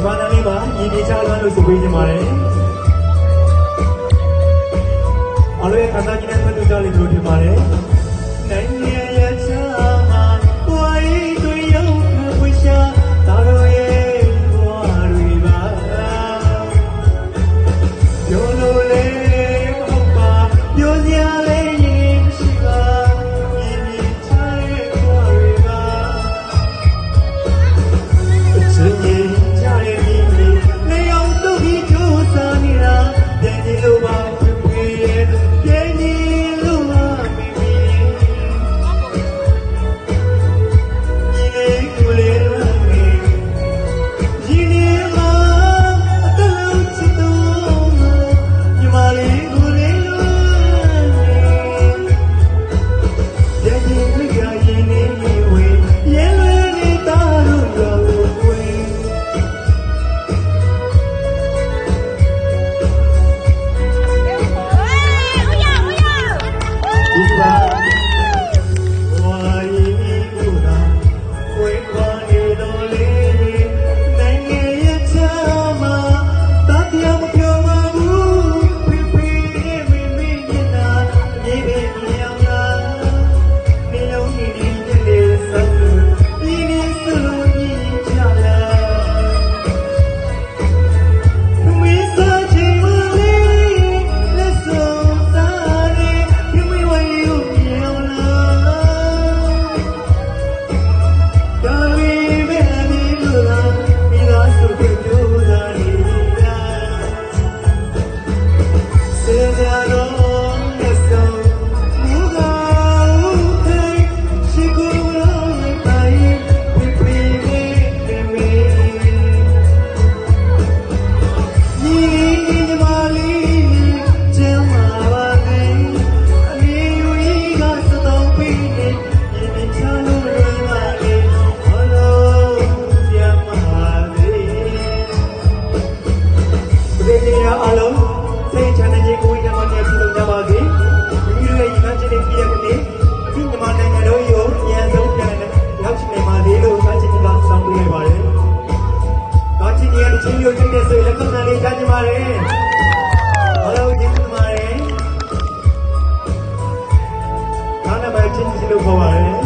မြန်မာနိုင်ငံလေးမှာရည်ပြချလွှမ်းလို့ဆိုပေးခြင်းပါတယ်အလွေခံစားခြင်းနဲ့မှတ်တူကြလိမ့်လို့ထင်ပါတယ်နိုင်ငံ ချီးမြှောက်ခြင်းနဲ့ဆိုရင်လက်ခံနိုင်ကြကြပါတယ်။အားလုံးကျေးဇူးတင်ပါတယ်။ခါနမချင်းစီလို့ခေါ်ပါတယ်